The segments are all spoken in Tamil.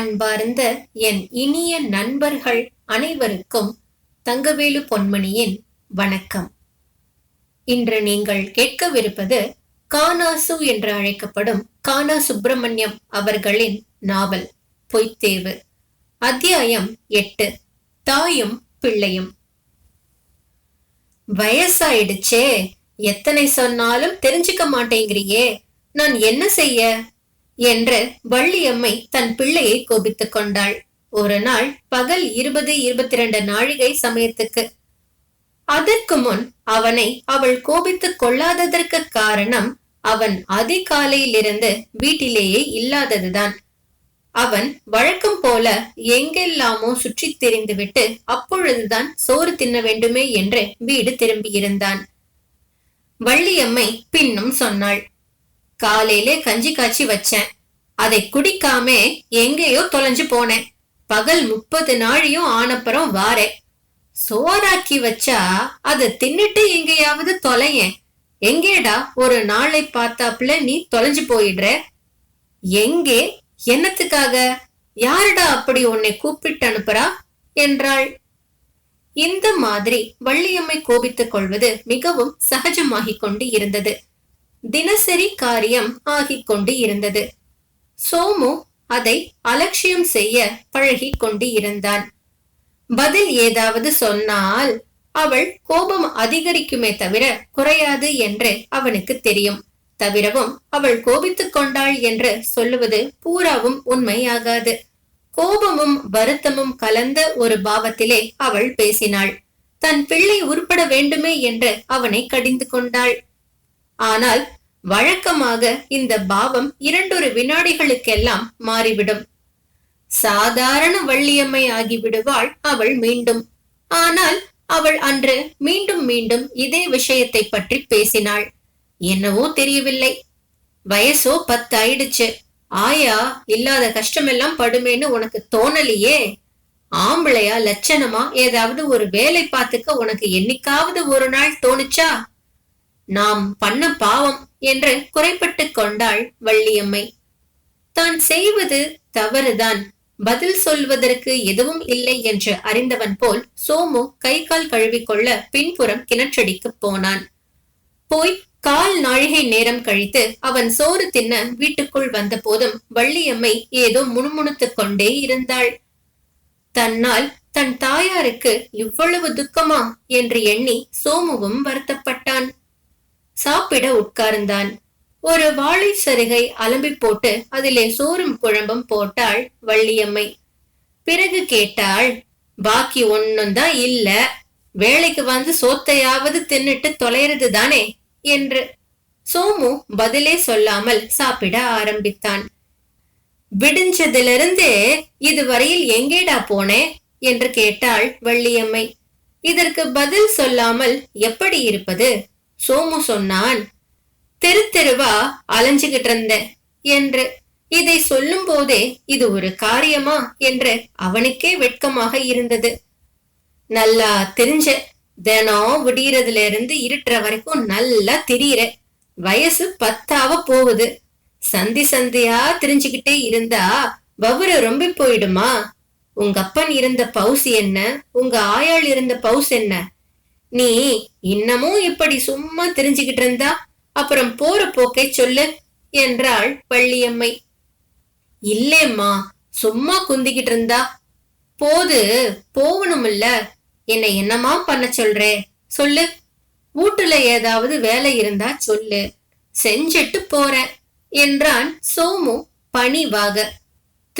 அன்பார்ந்த என் இனிய நண்பர்கள் அனைவருக்கும் தங்கவேலு பொன்மணியின் வணக்கம். இன்று நீங்கள் கேட்கவிருப்பது கானாசு என்று அழைக்கப்படும் கானா சுப்பிரமணியம் அவர்களின் நாவல் பொய்த்தேவு. அத்தியாயம் எட்டு தாயும் பிள்ளையும். வயசாயிடுச்சே எத்தனை சொன்னாலும் தெரிஞ்சுக்க மாட்டேங்கிறியே நான் என்ன செய்ய? என்று வள்ளியம்மை தன் பிள்ளையை கோபித்துக் கொண்டாள். ஒரு நாள் பகல் இருபது இருபத்தி இரண்டு நாழிகை சமயத்துக்கு. அதற்கு முன் அவனை அவள் கோபித்துக் கொள்ளாததற்கு காரணம் அவன் அதிகாலையிலிருந்து வீட்டிலேயே இல்லாததுதான். அவன் வழக்கம் போல எங்கெல்லாமோ சுற்றித் திரிந்துவிட்டு அப்பொழுதுதான் சோறு தின்ன வேண்டுமே என்று வீடு திரும்பியிருந்தான். வள்ளியம்மை பின்னும் சொன்னாள். காலையிலே கஞ்சி காய்ச்சி வச்சேன். அதை குடிக்காம எங்கேயோ தொலைஞ்சு போனேன். பகல் முப்பது நாழியும் ஆனப்புறம் வாரேன். சோறாக்கி வச்சா அதை தின்னுட்டு எங்கேயாவது தொலையேன். எங்கேடா ஒரு நாளை பார்த்தாப்புல நீ தொலைஞ்சு போயிடுற? எங்கே? என்னத்துக்காக? யாருடா அப்படி உன்னை கூப்பிட்டு அனுப்புறா? என்றாள். இந்த மாதிரி வள்ளியம்மை கோபித்துக் கொள்வது மிகவும் சகஜமாகிக் கொண்டு இருந்தது. தினசரி காரியம் ஆகிக் கொண்டு இருந்தது. சோமு அதை அலட்சியம் செய்ய பழகி கொண்டு இருந்தான். பதில் ஏதாவது சொன்னால் அவள் கோபம் அதிகரிக்குமே தவிர குறையாது என்று அவனுக்கு தெரியும். தவிரவும் அவள் கோபித்துக் கொண்டாள் என்று சொல்லுவது பூராவும் உண்மையாகாது. கோபமும் வருத்தமும் கலந்த ஒரு பாவத்திலே அவள் பேசினாள். தன் பிள்ளை உருப்பட வேண்டுமே என்று அவனை கடிந்து கொண்டாள். ஆனால் வழக்கமாக இந்த பாவம் இரண்டொரு வினாடிகளுக்கெல்லாம் மாறிவிடும். சாதாரண வள்ளியம்மை ஆகிவிடுவாள் அவள் மீண்டும். ஆனால் அவள் அன்று மீண்டும் மீண்டும் இதே விஷயத்தை பற்றி பேசினாள். என்னவோ தெரியவில்லை. வயசோ பத்து ஆயிடுச்சு ஆயா இல்லாத கஷ்டமெல்லாம் படுமேன்னு உனக்கு தோணலையே? ஆம்பளையா லட்சணமா ஏதாவது ஒரு வேலை பார்த்துக்க உனக்கு என்னைக்காவது ஒரு நாள் தோணுச்சா? நாம் பண்ண பாவம் என்று குறைப்பட்டு கொண்டாள் வள்ளியம்மை. தான் செய்வது தவறுதான். பதில் சொல்வதற்கு எதுவும் இல்லை என்று அறிந்தவன் போல் சோமு கை கால் கழுவிக்கொள்ள பின்புறம் கிணற்றடிக்கு போனான். போய் கால் நாழிகை நேரம் கழித்து அவன் சோறு தின்ன வீட்டுக்குள் வந்த போதும் வள்ளியம்மை ஏதோ முணுமுணுத்துக் கொண்டே இருந்தாள். தன்னால் தன் தாயாருக்கு இவ்வளவு துக்கமா என்று எண்ணி சோமுவும் வருத்தப்பட்டான். சாப்பிட உட்கார்ந்தான். ஒரு வாழை சருகை அலம்பி போட்டு அதிலே சோறும் குழம்பும் போட்டாள் வள்ளியம்மை. பிறகு கேட்டாள் பாக்கி ஒன்னும் தான் இல்ல. வேலைக்கு வந்து சோத்தையாவது தின்னுட்டு தொலைறது தானே? என்று. சோமு பதிலே சொல்லாமல் சாப்பிட ஆரம்பித்தான். விடிஞ்சதிலிருந்து இதுவரையில் எங்கேடா போனே? என்று கேட்டாள் வள்ளியம்மை. இதற்கு பதில் சொல்லாமல் எப்படி இருப்பது? சோமு சொன்னான். தெரு தெருவா அலைஞ்சுகிட்டு இருந்தேன் என்று. இதை சொல்லும் போதே இது ஒரு காரியமா என்று அவனுக்கே வெட்கமாக இருந்தது. நல்லா தெரிஞ்ச தினம் விடியறதுல இருந்து இருட்டுற வரைக்கும் நல்லா திரியிற. வயசு பத்தாவ போகுது. சந்தி சந்தியா தெரிஞ்சுக்கிட்டே இருந்தா வவுர ரொம்ப போயிடுமா? உங்க அப்பன் இருந்த பவுஸ் என்ன? உங்க ஆயாள் இருந்த பவுஸ் என்ன? நீ இன்னமும் இப்படி சும்மா தெரிஞ்சுக்கிட்டு இருந்தா? அப்புறம் போற போக்கை சொல்லு என்றாள் வள்ளியம்மை. இல்லேம்மா சும்மா குந்திக்கிட்டு இருந்தா? போது போகணுமில்ல என்னை என்னமா பண்ண சொல்றே? சொல்லு. வீட்டுல ஏதாவது வேலை இருந்தா சொல்லு. செஞ்சிட்டு போறேன் என்றான் சோமு பணிவாக.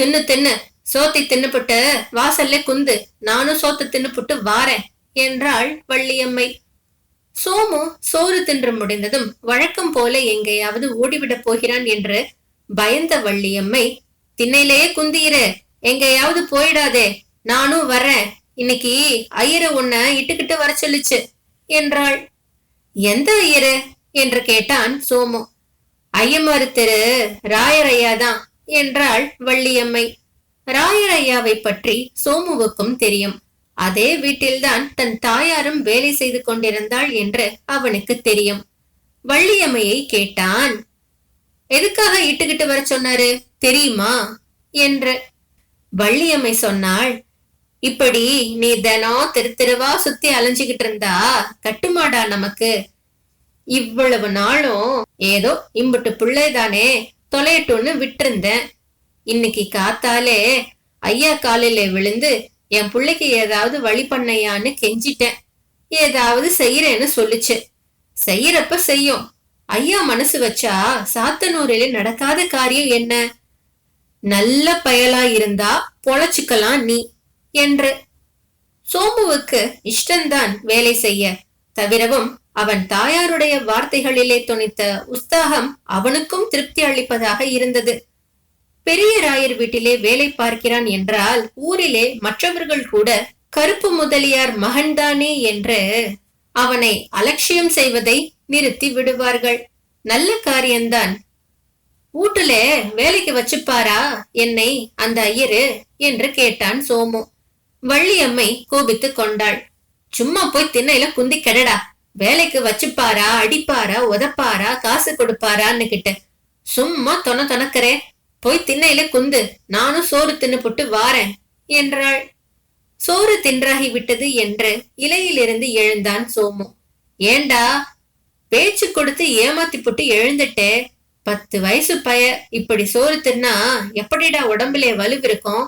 தின்னு தின்னு சோத்தை தின்னுபுட்டு வாசல்ல குந்து. நானும் சோத்தை தின்னுபுட்டு வாரேன். என்றாள் வள்ளியம்மை. சோமு சோறு தின்று முடிந்ததும் வழக்கம் போல எங்கேயாவது ஓடிவிடப் போகிறான் என்று பயந்த வள்ளியம்மை திண்ணையிலேயே குந்தியிரு எங்கேயாவது போயிடாதே நானும் வர்றேன் இன்னைக்கு ஐயரு உன்னை இட்டுக்கிட்டு வர சொல்லுச்சு என்றாள். எந்த ஐயரு? என்று கேட்டான் சோமு. ஐயமாரு தெரு ராயர் ஐயாதான் என்றாள் வள்ளியம்மை. ராயர் ஐயாவை பற்றி சோமுவுக்கும் தெரியும். அதே வீட்டில்தான் தன் தாயாரும் வேலை செய்து கொண்டிருந்தாள் என்று அவனுக்கு தெரியும். வள்ளியம்மையை கேட்டான் எதுக்காக இட்டுக்கிட்டு வர சொன்னாரு? தெரியுமா? என்று. வள்ளியம்மை சொன்னாள் இப்படி நீ தினம் தெரு தெருவா சுத்தி அலைஞ்சுகிட்டு இருந்தா கட்டுமாடா நமக்கு. இவ்வளவு நாளும் ஏதோ இம்புட்டு பிள்ளைதானே தொலையட்டும்னு விட்டிருந்தேன். இன்னைக்கு காத்தாலே ஐயா காலில விழுந்து என் பிள்ளைக்கு ஏதாவது வழி பண்ணையான்னு கெஞ்சிட்டேன். ஏதாவது செய்யறேன்னு சொல்லுச்சு. செய்யறப்ப செய்யும். ஐயா மனசு வச்சா சாத்தனூரில நடக்காத காரியம் என்ன? நல்ல பயலா இருந்தா பொழைச்சுக்கலாம் நீ என்று. சோமுவுக்கு இஷ்டம்தான் வேலை செய்ய. தவிரவும் அவன் தாயாருடைய வார்த்தைகளிலே துணித்த உத்தாகம் அவனுக்கும் திருப்தி அளிப்பதாக இருந்தது. பெரிய ராயர் வீட்டிலே வேலை பார்க்கிறான் என்றால் ஊரிலே மற்றவர்கள் கூட கருப்பு முதலியார் மகன்தானே என்று அவனை அலட்சியம் செய்வதை நிறுத்தி விடுவார்கள். நல்ல காரியம்தான் வீட்டுல வேலைக்கு வச்சுப்பாரா என்னை அந்த ஐயரு என்று கேட்டான் சோமு. வள்ளியம்மை கோபித்துக் கொண்டாள். சும்மா போய் திண்ணையில குந்தி கெடடா. வேலைக்கு வச்சுப்பாரா அடிப்பாரா உதப்பாரா காசு கொடுப்பாரான்னு கிட்ட. சும்மா தொன தொணக்கறே. போய் திண்ணையில குந்து நானும் சோறு தின்னு போட்டு வாரேன் என்றாள். சோறு தின்றாகி விட்டது என்று இலையிலிருந்து எழுந்தான் சோமு. ஏண்டா பேச்சு கொடுத்து ஏமாத்தி போட்டு எழுந்துட்டே? பத்து வயசு பய இப்படி சோறு தின்னா எப்படிடா உடம்புல வலுவிருக்கும்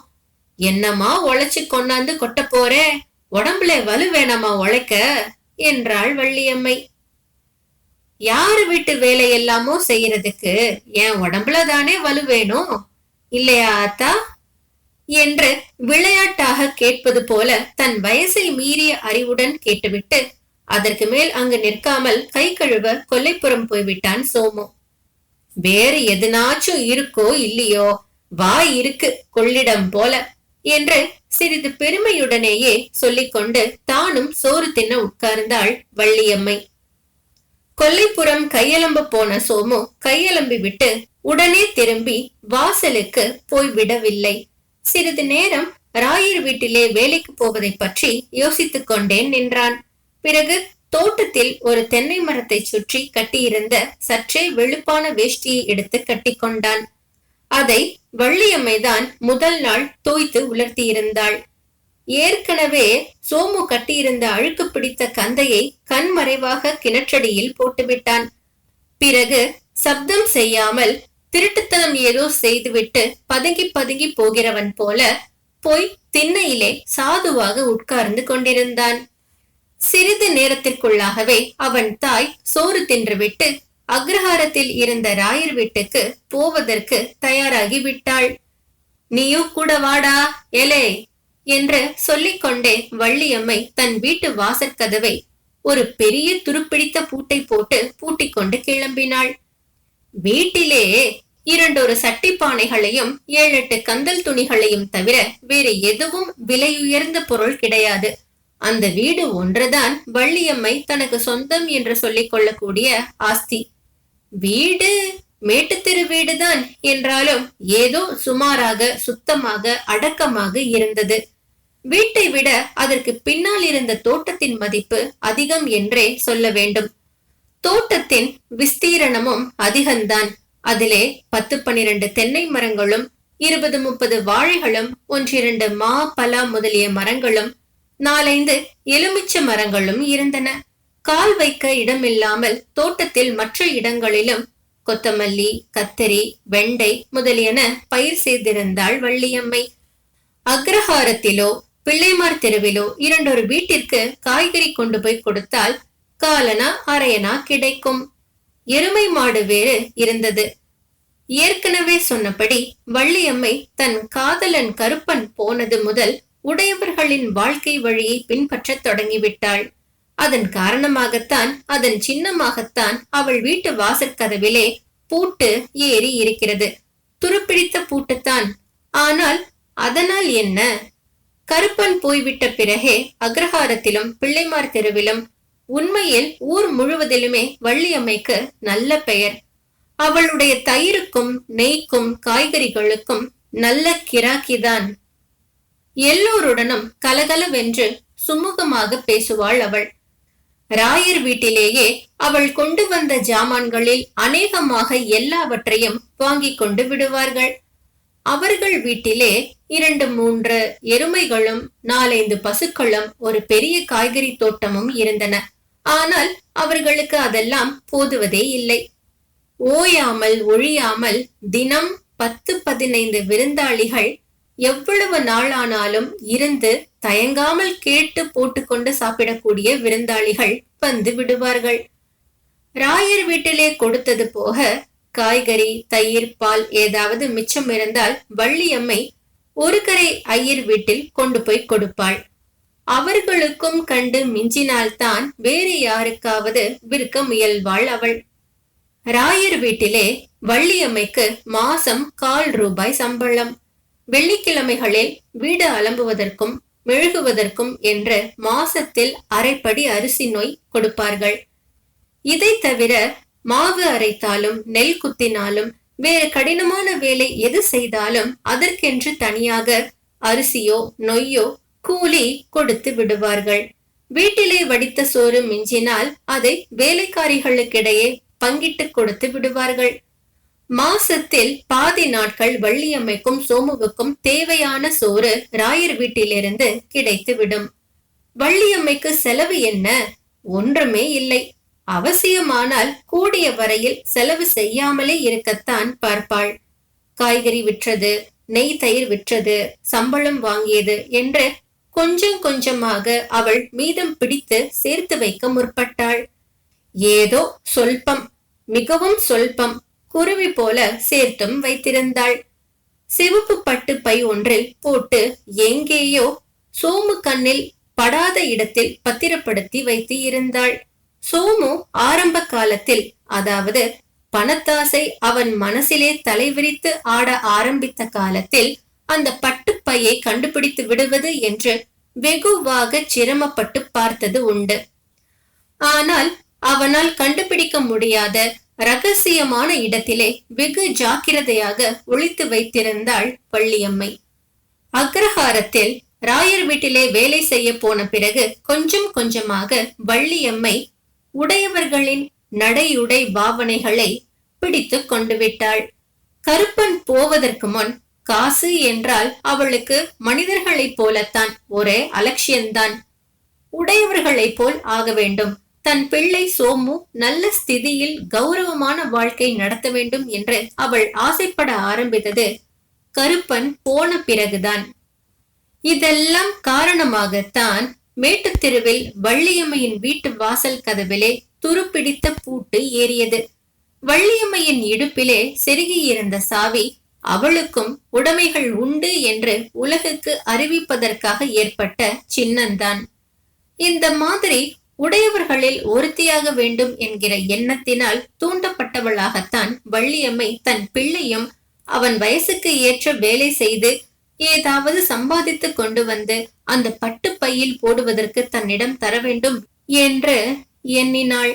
என்னமா உழைச்சு கொண்டாந்து கொட்ட போறே? உடம்புல வலு வேணாமா உழைக்க? என்றாள் வள்ளியம்மை. யாரு வீட்டு வேலை எல்லாமோ செய்யறதுக்கு என் உடம்புல தானே வலு வேணும். இல்லையா ஆத்தா என்று விளையாட்டாக கேட்பது போல தன் வயசை மீறிய அறிவுடன் கேட்டுவிட்டு அதற்கு மேல் அங்கு நிற்காமல் கை கழுவ கொல்லைப்புறம் போய்விட்டான் சோமு. வேறு எதுனாச்சும் இருக்கோ இல்லையோ வாய் இருக்கு கொள்ளிடம் போல என்று சிறிது பெருமையுடனேயே சொல்லிக்கொண்டு தானும் சோறு தின்ன உட்கார்ந்தாள் வள்ளியம்மை. கொல்லைப்புறம் கையெலம்ப போன சோமு கையெலம்பி விட்டு உடனே திரும்பி வாசலுக்கு போய் விடவில்லை. சிறிது நேரம் ராயர் வீட்டிலே வேலைக்கு போவதை பற்றி யோசித்துக் கொண்டேன் நின்றான். பிறகு தோட்டத்தில் ஒரு தென்னை மரத்தை சுற்றி கட்டியிருந்த சற்றே வெளுப்பான வேஷ்டியை எடுத்து கட்டிக்கொண்டான் அதை வள்ளியம்மைதான் முதல் நாள் தோய்த்து உலர்த்தியிருந்தாள். ஏற்கனவே சோமு கட்டியிருந்த அழுக்கு பிடித்த கந்தையை கண்மறைவாக கிணற்றடியில் போட்டுவிட்டான் பிறகு சப்தம் செய்யாமல் திருட்டுத்தனம் ஏதோ செய்துவிட்டு பதுங்கி பதுங்கி போகிறவன் போல போய் திண்ணையிலே சாதுவாக உட்கார்ந்து கொண்டிருந்தான். சிறிது நேரத்திற்குள்ளாகவே அவன் தாய் சோறு தின்றுவிட்டு அக்ரஹாரத்தில் இருந்த ராயர் வீட்டுக்கு போவதற்கு தயாராகி விட்டாள். நீயும் கூட வாடா எலே என்று சொல்லிக்கொண்டே வள்ளியம்மை தன் வீட்டு வாசற்கதவை ஒரு பெரிய துருப்பிடித்த பூட்டை போட்டு பூட்டிக் கொண்டு கிளம்பினாள். வீட்டிலே இரண்டொரு சட்டி பானைகளையும் ஏழெட்டு கந்தல் துணிகளையும் தவிர வேறு எதுவும் விலையுயர்ந்த பொருள் கிடையாது. அந்த வீடு ஒன்றுதான் வள்ளியம்மை தனக்கு சொந்தம் என்று சொல்லிக் கொள்ளக்கூடிய ஆஸ்தி. வீடு மேட்டுத்தெரு வீடுதான் என்றாலும் ஏதோ சுமாராக சுத்தமாக அடக்கமாக இருந்தது. வீட்டை விட அதற்கு பின்னால் இருந்த தோட்டத்தின் மதிப்பு அதிகம் என்றே சொல்ல வேண்டும். தோட்டத்தின் விஸ்தீரணமும் அதிகம்தான். அதிலே பத்து பனிரெண்டு தென்னை மரங்களும் இருபது முப்பது வாழைகளும் ஒன்றிரண்டு மா பலா முதலிய மரங்களும் நாலைந்து எலுமிச்ச மரங்களும் இருந்தன. கால் வைக்க இடமில்லாமல் தோட்டத்தில் மற்ற இடங்களிலும் கொத்தமல்லி கத்தரி வெண்டை முதலியன பயிர் செய்திருந்தாள் வள்ளியம்மை. அக்ரஹாரத்திலோ பிள்ளைமார் தெருவிலோ இரண்டொரு வீட்டிற்கு காய்கறி கொண்டு போய் கொடுத்தால் காலனா அரையனா கிடைக்கும். எருமை மாடு வேறு இருந்தது. ஏற்கனவே சொன்னபடி வள்ளியம்மை தன் காதலன் கருப்பன் போனது முதல் உடையவர்களின் வாழ்க்கை வழியை பின்பற்றத் தொடங்கிவிட்டாள். அதன் காரணமாகத்தான் அதன் சின்னமாகத்தான் அவள் வீட்டு வாசற்கதவிலே பூட்டு ஏறி இருக்கிறது. துருப்பிடித்த பூட்டுத்தான். ஆனால் அதனால் என்ன? கருப்பன் போய்விட்ட பிறகே அக்ரஹாரத்திலும் பிள்ளைமார் தெருவிலும் உண்மையில் ஊர் முழுவதிலுமே வள்ளியம்மைக்கு நல்ல பெயர். அவளுடைய தயிருக்கும் நெய்க்கும் காய்கறிகளுக்கும் நல்ல கிராக்கிதான். எல்லோருடனும் கலகலவென்று சுமூகமாக பேசுவாள் அவள். ராயர் வீட்டிலேயே அவள் கொண்டு வந்த ஜாமான்களில் அநேகமாக எல்லாவற்றையும் வாங்கிக் கொண்டு விடுவார்கள். அவர்கள் வீட்டிலே இரண்டு மூன்று எருமைகளும் நாலைந்து பசுக்களும் ஒரு பெரிய காய்கறி தோட்டமும் இருந்தன. ஆனால் அவர்களுக்கு அதெல்லாம் போதுவதே இல்லை. ஓயாமல் ஒழியாமல் தினம் பத்து பதினைந்து விருந்தாளிகள் எவ்வளவு நாளானாலும் இருந்து தயங்காமல் கேட்டு போட்டுக்கொண்டு சாப்பிடக்கூடிய விருந்தாளிகள் வந்து விடுவார்கள். ராயர் வீட்டிலே கொடுத்தது போக காய்கறி தயிர் பால் ஏதாவது மிச்சம் இருந்தால் வள்ளியம்மை ஒரு கரை ஐயர் வீட்டில் கொண்டு போய் கொடுப்பாள். அவர்களுக்கும் கண்டு மிஞ்சினால்தான் வேறு யாருக்காவது விற்க முயல்வாள் அவள். ராயர் வீட்டிலே வள்ளியம்மைக்கு மாசம் கால் ரூபாய் சம்பளம். வெள்ளிக்கிழமைகளில் வீடு அலம்புவதற்கும் மெழுகுவதற்கும் என்று மாசத்தில் அரைப்படி அரிசி நோய் கொடுப்பார்கள். இதை தவிர மாவு அரைத்தாலும் நெல் குத்தினாலும் வேறு கடினமான வேலை எது செய்தாலும் அதற்கென்று தனியாக அரிசியோ நொய்யோ கூலி கொடுத்து விடுவார்கள். வீட்டிலே வடித்த சோறு மிஞ்சினால் அதை வேலைக்காரிகளுக்கிடையே பங்கிட்டு கொடுத்து விடுவார்கள். மாசத்தில் பாதி நாட்கள் வள்ளியம்மைக்கும் சோமுவுக்கும் தேவையான சோறு ராயர் வீட்டிலிருந்து கிடைத்துவிடும். வள்ளியம்மைக்கு செலவு என்ன? ஒன்றுமே இல்லை. அவசியமானால் கூடிய வரையில் செலவு செய்யாமலே இருக்கத்தான் பார்ப்பாள். காய்கறி விற்றது நெய் தயிர் விற்றது சம்பளம் வாங்கியது என்று கொஞ்சம் கொஞ்சமாக அவள் மீதம் பிடித்து சேர்த்து வைக்க முற்பட்டாள். ஏதோ சொல்பம் மிகவும் சொல்பம் குருவி போல சேர்த்தும் வைத்திருந்தாள். சிவப்பு பட்டு பை ஒன்றில் போட்டு எங்கேயோ சோமு கண்ணில் படாத இடத்தில் பத்திரப்படுத்தி வைத்து இருந்தாள். சோமு ஆரம்ப காலத்தில் அதாவது பணத்தாசை அவன் மனசிலே தலைவிரித்து ஆட ஆரம்பித்த காலத்தில் அந்த பட்டுப்பையை கண்டுபிடித்து விடுவது என்று வெகுவாக சிரமப்பட்டு பார்த்தது உண்டு. ஆனால் அவனால் கண்டுபிடிக்க முடியாத ரகசியமான இடத்திலே வெகு ஜாக்கிரதையாக ஒழித்து வைத்திருந்தாள் வள்ளியம்மை. அக்ரஹாரத்தில் ராயர் வீட்டிலே வேலை செய்ய போன பிறகு கொஞ்சம் கொஞ்சமாக வள்ளியம்மை உடையவர்களின் நடையுடை பாவனைகளை பிடித்து கொண்டு விட்டாள் கருப்பன் போவதற்கு முன் காசு என்றால் அவளுக்கு மனிதர்களைப் போலத்தான் ஒரே அலட்சியம்தான். உடையவர்களைப் போல் ஆக வேண்டும். தன் பிள்ளை சோமு நல்ல ஸ்திதியில் கௌரவமான வாழ்க்கை நடத்த வேண்டும் என்று அவள் ஆசைப்பட ஆரம்பித்தது கருப்பன் போன பிறகுதான். இதெல்லாம் காரணமாகத்தான் மேட்டுத் தெருவில் வள்ளியம்மையின் வீட்டு வாசல் கதவிலே துருப்பிடித்த பூட்டு ஏறியது. வள்ளியம்மையின் இடுப்பிலே செருகியிருந்த சாவி அவளுக்கும் உடைமைகள் உண்டு என்று உலகுக்கு அறிவிப்பதற்காக ஏற்பட்ட சின்னந்தான் இந்த மாதிரி உடையவர்களில் ஒருத்தியாக வேண்டும் என்கிற எண்ணத்தினால் தூண்டப்பட்டவளாகத்தான் வள்ளியம்மை தன் பிள்ளையும் அவன் வயசுக்கு ஏற்ற வேலை செய்து ஏதாவது சம்பாதித்து கொண்டு வந்து அந்த பட்டு பையில் போடுவதற்கு தன்னிடம் தர வேண்டும் என்று எண்ணினாள்.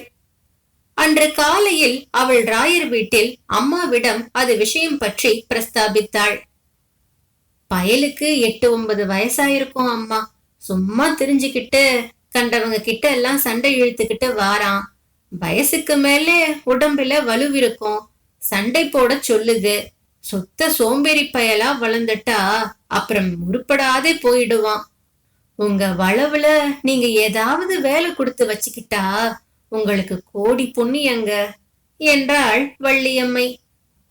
அன்று காலையில் அவள் ராயர் வீட்டில் அம்மாவிடம் அது விஷயம் பற்றி பிரஸ்தாபித்தாள். பயலுக்கு எட்டு ஒன்பது வயசாயிருக்கும் அம்மா. சும்மா தெரிஞ்சுக்கிட்டு கண்டவங்க கிட்ட எல்லாம் சண்டை இழுத்துக்கிட்டு வாரான். வயசுக்கு மேலே உடம்புல வலுவிருக்கும் சண்டை போட சொல்லுது. சுத்த சோம்பேறி பயலா வளர்ந்துட்டா அப்புறம் உருப்படாதே போயிடுவான். உங்க வளவுல நீங்க ஏதாவது வேலை கொடுத்து வச்சுக்கிட்டா உங்களுக்கு கோடி புண்ணியங்க என்றாள் வள்ளியம்மை.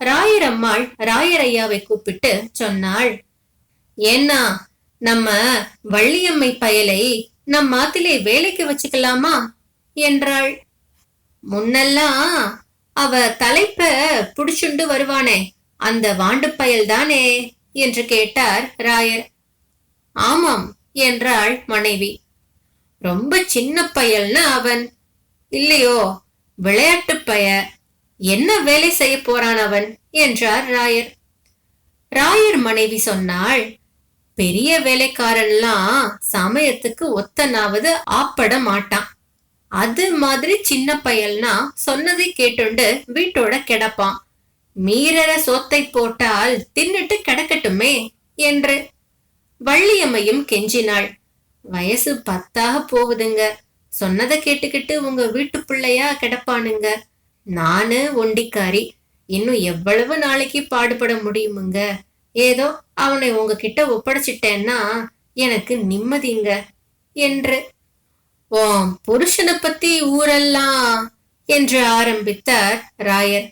ராயரம்மாள் ராயரையாவை கூப்பிட்டு சொன்னாள் ஏன்னா நம்ம வள்ளியம்மை பயலை நம் மாத்திலே வேலைக்கு வச்சுக்கலாமா? என்றாள். முன்னெல்லாம் அவ தலைப்ப புடிச்சுண்டு வருவானே அந்த வாண்டு பயல்தானே? என்று கேட்டார் ராயர். ஆமாம் என்றாள் மனைவி. ரொம்ப சின்ன பயல்னு அவன். இல்லையோ விளையாட்டு பய. என்ன வேலை செய்ய போறான் அவன்? என்றார் ராயர். ராயர் மனைவி சொன்னாள் பெரிய வேலைக்காரன்லாம் சமயத்துக்கு ஒத்தனாவது ஆப்பட மாட்டான். அது மாதிரி சின்ன பயல்னா சொன்னதை கேட்டுண்டு வீட்டோட கிடப்பான். மீறர சோத்தை போட்டால் தின்னுட்டு கிடக்கட்டுமே என்று வள்ளியம்மையும் கெஞ்சினாள். வயசு பத்தாக போகுதுங்க. சொன்னதை கேட்டுக்கிட்டு உங்க வீட்டு பிள்ளையா கிடப்பானுங்க. நானு ஒண்டிக்காரி. இன்னும் எவ்வளவு நாளைக்கு பாடுபட முடியுமுங்க. ஏதோ அவனை உங்ககிட்ட ஒப்படைச்சிட்டேன்னா எனக்கு நிம்மதிங்க என்று. ஓம் புருஷனை பத்தி ஊரெல்லாம் என்று ஆரம்பித்தார் ராயர்.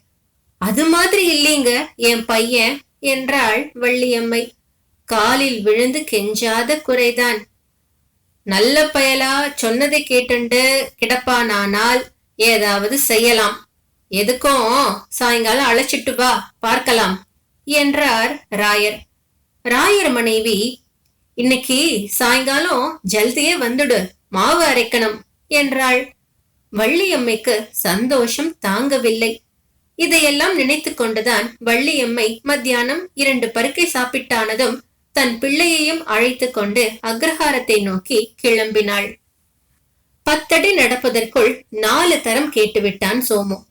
அது மாதிரி இல்லைங்க என் பையன் என்றாள் வள்ளியம்மை. காலில் விழுந்து கெஞ்சாத குறைதான். நல்ல பயலா சொன்னதை கேட்டுண்டு கிடப்பானானால் ஏதாவது செய்யலாம். எதுக்கும் சாயங்காலம் அழைச்சிட்டு வா பார்க்கலாம் என்றார் ராயர். ராயர் மனைவி இன்னைக்கு சாயங்காலம் ஜல்தியே வந்துடு மாவு அரைக்கணும் என்றாள். வள்ளியம்மைக்கு சந்தோஷம் தாங்கவில்லை. இதையெல்லாம் நினைத்து கொண்டுதான் வள்ளியம்மை மத்தியானம் இரண்டு பருக்கை சாப்பிட்டானதும் தன் பிள்ளையையும் அழைத்து கொண்டு அக்ரஹாரத்தை நோக்கி கிளம்பினாள். பத்தடி நடப்பதற்குள் நாலு தரம் கேட்டுவிட்டான் சோமு.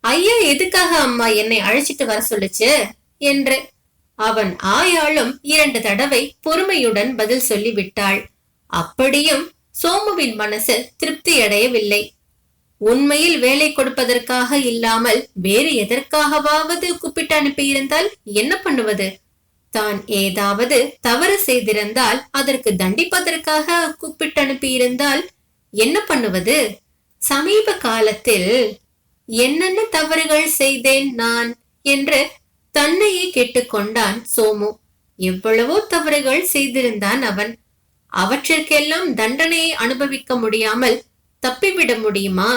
ஐயா எதுக்காக அம்மா என்னை அழைச்சிட்டு வர சொல்லுச்சு? என்று. அவன் ஆயாளும் இரண்டு தடவை பொறுமையுடன் பதில் சொல்லி விட்டாள் அப்படியும் சோமுவின் மனசு திருப்தி அடையவில்லை உண்மையில் வேலை கொடுப்பதற்காக இல்லாமல் வேறு எதற்காகவாவது கூப்பிட்டு அனுப்பியிருந்தால் என்ன பண்ணுவது? தான் ஏதாவது தவறு செய்திருந்தால் அதற்கு தண்டிப்பதற்காக கூப்பிட்டு அனுப்பியிருந்தால் என்ன பண்ணுவது? சமீப காலத்தில் என்னென்ன தவறுகள் செய்தேன் நான் என்று தன்னையே கேட்டுக்கொண்டான் சோமு. எவ்வளவோ தவறுகள் செய்திருந்தான் அவன். அவற்றிற்கெல்லாம் தண்டனையை அனுபவிக்க முடியாமல் தப்பிவிட முடியுமா?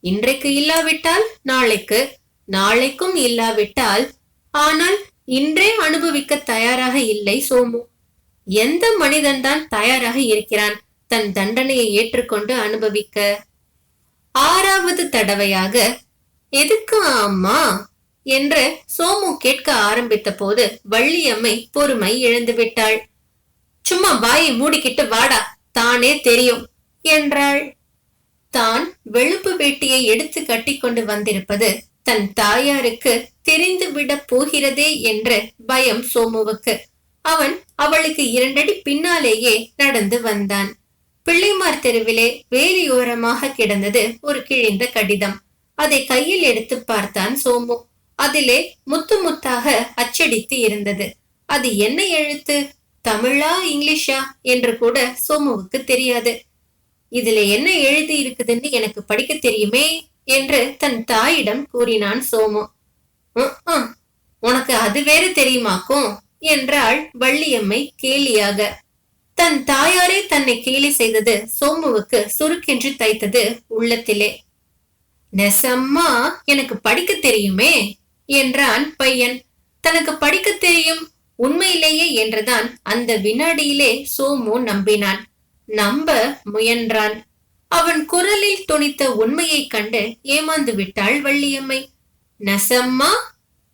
இன்றைக்கு இல்லாவிட்டால் நாளைக்கு நாளைக்கும் இல்லாவிட்டால் ஆனால் இன்றே அனுபவிக்க தயாராக இல்லை சோமு. எந்த மனிதன்தான் தயாராக இருக்கிறான் தன் தண்டனையை ஏற்றுக்கொண்டு அனுபவிக்க? ஆறாவது தடவையாக எதுக்கு அம்மா? என்று சோமு கேட்க ஆரம்பித்த போது வள்ளியம்மை பொறுமை இழந்துவிட்டாள் சும்மா வாயை மூடிக்கிட்டு வாடா தானே தெரியும் என்றாள். தான் வெளுப்பு வேட்டியை எடுத்து கட்டிக்கொண்டு வந்திருப்பது தன் தாயாருக்கு தெரிந்து விட போகிறதே என்ற பயம் சோமுவுக்கு. அவன் அவளுக்கு இரண்டடி பின்னாலேயே நடந்து வந்தான். பிள்ளைமார் தெருவிலே வேலியோரமாக கிடந்தது ஒரு கிழிந்த கடிதம். அதை கையில் எடுத்து பார்த்தான் சோமு. அதிலே முத்து முத்தாக அச்சடித்து இருந்தது. அது என்ன எழுத்து? தமிழா இங்கிலீஷா? என்று கூட சோமுவுக்கு தெரியாது. இதுல என்ன எழுதி இருக்குதுன்னு எனக்கு படிக்க தெரியுமே? என்று தன் தாயிடம் கூறினான் சோமு. உனக்கு அது வேற தெரியுமாக்கும்? என்றாள் வள்ளியம்மை கேலியாக. தன் தாயாரே தன்னை கேலி செய்தது சோமுவுக்கு சுருக்கென்று தைத்தது உள்ளத்திலே. நெசம்மா எனக்கு படிக்க தெரியுமே? என்றான் பையன். தனக்கு படிக்க தெரியும் உண்மையிலேயே என்றுதான் அந்த வினாடியிலே சோமு நம்பினான். நம்ப முயன்றான். அவன் குரலில் துணித்த உண்மையைக் கண்டு ஏமாந்து விட்டாள் வள்ளியம்மை. நெசம்மா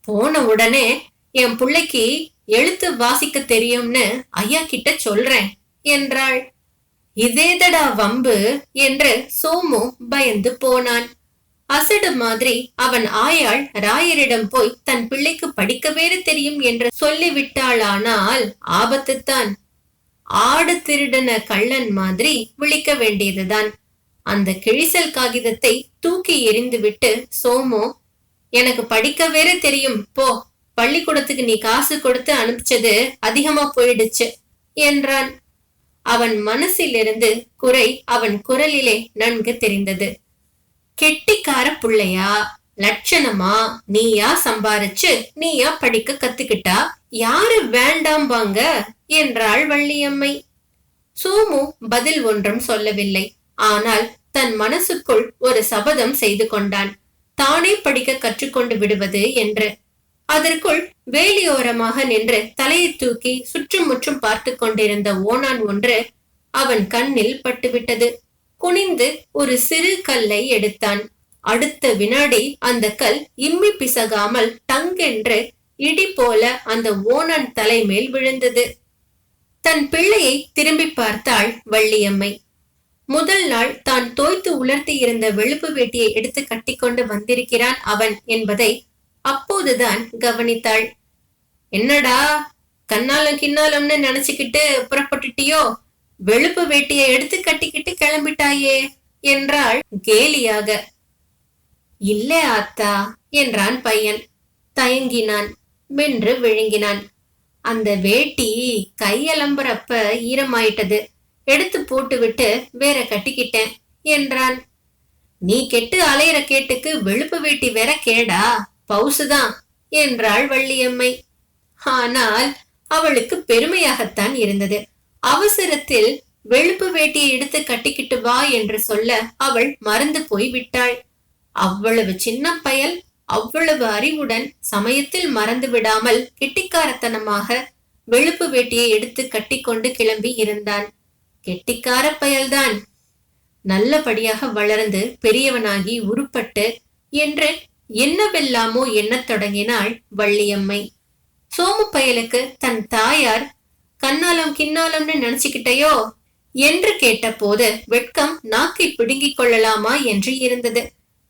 போன உடனே என் புள்ளைக்கு எழுத்து வாசிக்க தெரியும்னு ஐயா கிட்ட சொல்றேன் என்றாள். இதேதடா வம்பு என்று சோமு பயந்து போனான். அசடு மாதிரி அவன் ஆயாள் ராயரிடம் போய் தன் பிள்ளைக்கு படிக்க வேறு தெரியும் என்று சொல்லிவிட்டாளானால் ஆபத்துத்தான். ஆடு திருடன கள்ளன் மாதிரி விழிக்க வேண்டியதுதான். அந்த கிழிசல் காகிதத்தை தூக்கி எறிந்துவிட்டு சோமோ எனக்கு படிக்க வேற தெரியும். போ பள்ளிக்கூடத்துக்கு நீ காசு கொடுத்து அனுப்பிச்சது அதிகமா போயிடுச்சு என்றான். அவன் மனசிலிருந்து குறை அவன் குரலிலே நன்கு தெரிந்தது. கெட்டிக்கார புள்ளையா லட்சணமா நீயா சம்பாரிச்சு நீயா படிக்க கத்துக்கிட்டா யாரு வேண்டாம்பாங்க? என்றாள் வள்ளியம்மை. சோமு பதில் ஒன்றும் சொல்லவில்லை. ஆனால் தன் மனசுக்குள் ஒரு சபதம் செய்து கொண்டான். தானே படிக்க கற்றுக்கொண்டு விடுவது என்று. அதற்குள் வேலியோரமாக நின்று தலையை தூக்கி சுற்றும் முற்றும் பார்த்து கொண்டிருந்த ஓனான் ஒன்று அவன் கண்ணில் பட்டுவிட்டது. குனிந்து ஒரு சிறு கல்லை எடுத்தான். அடுத்த வினாடி அந்த கல் இம்மி பிசகாமல் டங்கென்று இடி போல அந்த ஓனான் தலைமேல் விழுந்தது. தன் பிள்ளையை திரும்பி பார்த்தாள் வள்ளியம்மை. முதல் நாள் தான் தோய்த்து உலர்த்தி இருந்த வெளுப்பு வேட்டியை எடுத்து கட்டிக்கொண்டு வந்திருக்கிறான் அவன் என்பதை அப்போதுதான் கவனித்தாள். என்னடா கண்ணாலும் கிண்ணாலும்னு நினைச்சுக்கிட்டு புறப்பட்டுட்டியோ? வெளுப்பு வேட்டியை எடுத்து கட்டிக்கிட்டு கிளம்பிட்டாயே? என்றாள் கேலியாக. இல்ல ஆத்தா என்றான் பையன். தயங்கினான். மென்று விழுங்கினான். அந்த வேட்டி கையலம்புறப்ப ஈரமாயிட்டது. எடுத்து போட்டுவிட்டு வேற கட்டிக்கிட்டேன் என்றான். நீ கெட்டு அலையிற கேட்டுக்கு வெளுப்பு வேட்டி வேற கேடா பவுசுதான் என்றாள் வள்ளியம்மை. ஆனால் அவளுக்கு பெருமையாகத்தான் இருந்தது. அவசரத்தில் வெளுப்பு வேட்டியை எடுத்து கட்டிக்கிட்டு வா என்று சொல்ல அவள் மறந்து போய் விட்டாள் அவ்வளவு சின்ன பயல் அவ்வளவு அறிவுடன் சமயத்தில் மறந்து விடாமல் கெட்டிக்காரத்தனமாக வெளுப்பு வேட்டியை எடுத்து கட்டிக்கொண்டு கிளம்பி இருந்தான். கெட்டிக்கார பயல்தான். நல்லபடியாக வளர்ந்து பெரியவனாகி உருப்பட்டு என்று என்னவெல்லாமோ எண்ணத் தொடங்கினாள் வள்ளியம்மை. சோமு பயலுக்கு தன் தாயார் கண்ணாலம் கிண்ணாலம்னு நினைச்சுக்கிட்டையோ? என்று கேட்டபோது வெட்கம் நாக்கை பிடுங்கிக் கொள்ளலாமா என்று இருந்தது.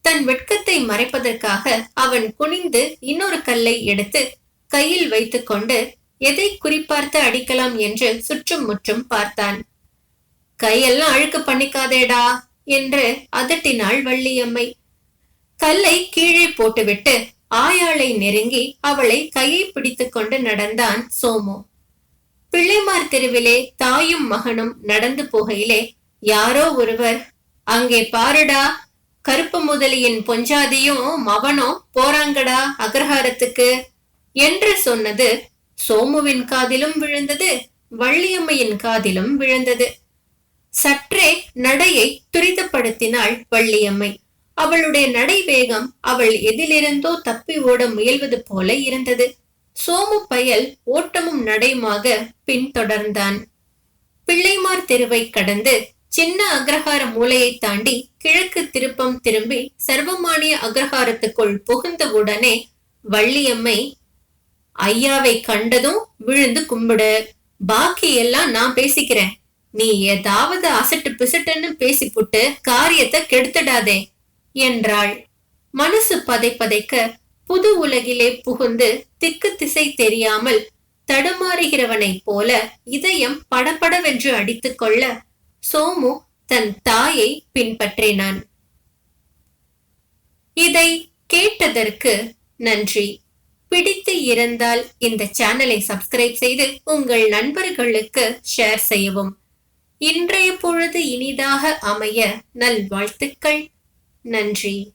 தன் வெட்கத்தை மறைப்பதற்காக அவன் குனிந்து இன்னொரு கல்லை எடுத்து கையில் வைத்துக்கொண்டு எதை குறிப்பார்த்து அடிக்கலாம் என்று சுற்றும் முற்றும் பார்த்தான். கையெல்லாம் அழுக்கு பண்ணிக்காதேடா என்று அதட்டினாள் வள்ளியம்மை. கல்லை கீழே போட்டுவிட்டு ஆயாளை நெருங்கி அவளை கையை பிடித்துக் கொண்டு நடந்தான் சோமு. பிள்ளைமார் தெருவிலே தாயும் மகனும் நடந்து போகையிலே யாரோ ஒருவர் அங்கே பாருடா கருப்பு முதலியின் பொஞ்சாதியும் மவனோ போறாங்கடா அக்ரஹாரத்துக்கு என்று சொன்னது. சோமுவின் காதிலும் விழுந்தது வள்ளியம்மையின் காதிலும் விழுந்தது. சற்றே நடையை துரிதப்படுத்தினாள் வள்ளியம்மை. அவளுடைய நடை வேகம் அவள் எதிலிருந்தோ தப்பி ஓட முயல்வது போல இருந்தது. சோமு பயல் ஓட்டமும் நடையுமாக பின்தொடர்ந்தான். பிள்ளைமார் தெருவை கடந்து சின்ன அக்ரஹார மூலையை தாண்டி கிழக்கு திருப்பம் திரும்பி சர்வமானிய அக்ரஹாரத்துக்குள் புகுந்தவுடனே வள்ளியம்மை ஐயாவை கண்டதும் விழுந்து கும்பிடு. பாக்கி எல்லாம் நான் பேசிக்கிறேன். நீ ஏதாவது அசட்டு பிசட்டுன்னு பேசிப்புட்டு காரியத்தை கெடுத்துடாதே என்றாள். மனசு பதை பதைக்க புது உலகிலே புகுந்து திக்கு திசை தெரியாமல் தடுமாறுகிறவனைப் போல இதயம் படபடவென்று அடித்துக்கொள்ள சோமு தன் தாயை பின்பற்றினான். இதை கேட்டதற்கு நன்றி. பிடித்து இருந்தால் இந்த சேனலை சப்ஸ்கிரைப் செய்து உங்கள் நண்பர்களுக்கு ஷேர் செய்யவும். இன்றைய பொழுது இனிதாக அமைய நல்வாழ்த்துக்கள். நன்றி.